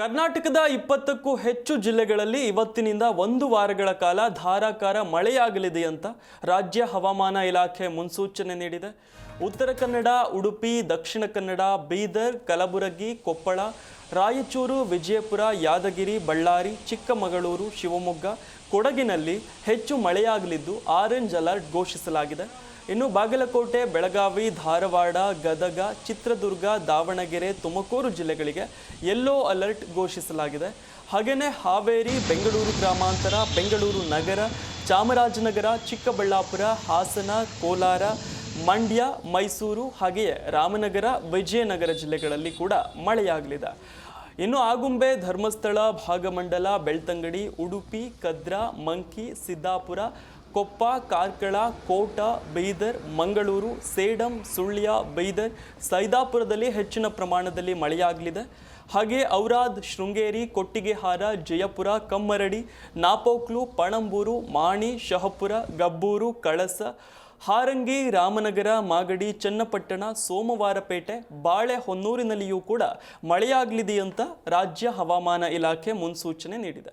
ಕರ್ನಾಟಕದ ಇಪ್ಪತ್ತಕ್ಕೂ ಹೆಚ್ಚು ಜಿಲ್ಲೆಗಳಲ್ಲಿ ಇವತ್ತಿನಿಂದ ಒಂದು ವಾರಗಳ ಕಾಲ ಧಾರಾಕಾರ ಮಳೆಯಾಗಲಿದೆ ಅಂತ ರಾಜ್ಯ ಹವಾಮಾನ ಇಲಾಖೆ ಮುನ್ಸೂಚನೆ ನೀಡಿದೆ. ಉತ್ತರ ಕನ್ನಡ, ಉಡುಪಿ, ದಕ್ಷಿಣ ಕನ್ನಡ, ಬೀದರ್, ಕಲಬುರಗಿ, ಕೊಪ್ಪಳ, ರಾಯಚೂರು, ವಿಜಯಪುರ, ಯಾದಗಿರಿ, ಬಳ್ಳಾರಿ, ಚಿಕ್ಕಮಗಳೂರು, ಶಿವಮೊಗ್ಗ, ಕೊಡಗಿನಲ್ಲಿ ಹೆಚ್ಚು ಮಳೆಯಾಗಲಿದ್ದು ಆರೆಂಜ್ ಅಲರ್ಟ್ ಘೋಷಿಸಲಾಗಿದೆ. ಇನ್ನು ಬಾಗಲಕೋಟೆ, ಬೆಳಗಾವಿ, ಧಾರವಾಡ, ಗದಗ, ಚಿತ್ರದುರ್ಗ, ದಾವಣಗೆರೆ, ತುಮಕೂರು ಜಿಲ್ಲೆಗಳಿಗೆ ಯೆಲ್ಲೋ ಅಲರ್ಟ್ ಘೋಷಿಸಲಾಗಿದೆ. ಹಾಗೆಯೇ ಹಾವೇರಿ, ಬೆಂಗಳೂರು ಗ್ರಾಮಾಂತರ, ಬೆಂಗಳೂರು ನಗರ, ಚಾಮರಾಜನಗರ, ಚಿಕ್ಕಬಳ್ಳಾಪುರ, ಹಾಸನ, ಕೋಲಾರ ಮಂಡ್ಯ, ಮೈಸೂರು ಹಾಗೆಯೇ ರಾಮನಗರ, ವಿಜಯನಗರ ಜಿಲ್ಲೆಗಳಲ್ಲಿ ಕೂಡ ಮಳೆಯಾಗಲಿದೆ. ಇನ್ನು ಆಗುಂಬೆ, ಧರ್ಮಸ್ಥಳ, ಭಾಗಮಂಡಲ, ಬೆಳ್ತಂಗಡಿ, ಉಡುಪಿ, ಕದ್ರಾ, ಮಂಕಿ, ಸಿದ್ದಾಪುರ, ಕೊಪ್ಪ, ಕಾರ್ಕಳ, ಕೋಟ, ಬೀದರ್, ಮಂಗಳೂರು, ಸೇಡಂ, ಸುಳ್ಯ, ಬೀದರ್, ಸೈದಾಪುರದಲ್ಲಿ ಹೆಚ್ಚಿನ ಪ್ರಮಾಣದಲ್ಲಿ ಮಳೆಯಾಗಲಿದೆ. ಹಾಗೆ ಔರಾದ್, ಶೃಂಗೇರಿ, ಕೊಟ್ಟಿಗೆಹಾರ, ಜಯಪುರ, ಕಮ್ಮರಡಿ, ನಾಪೋಕ್ಲು, ಪಣಂಬೂರು, ಮಾಣಿ, ಶಹಪುರ, ಗಬ್ಬೂರು, ಕಳಸ ಹಾರಂಗಿ ರಾಮನಗರ ಮಾಗಡಿ ಚನ್ನಪಟ್ಟಣ ಸೋಮವಾರಪೇಟೆ ಬಾಳೆಹೊನ್ನೂರಿನಲ್ಲಿಯೂ ಕೂಡ ಮಳೆಯಾಗಲಿದೆ ಅಂತ ರಾಜ್ಯ ಹವಾಮಾನ ಇಲಾಖೆ ಮುನ್ಸೂಚನೆ ನೀಡಿದೆ.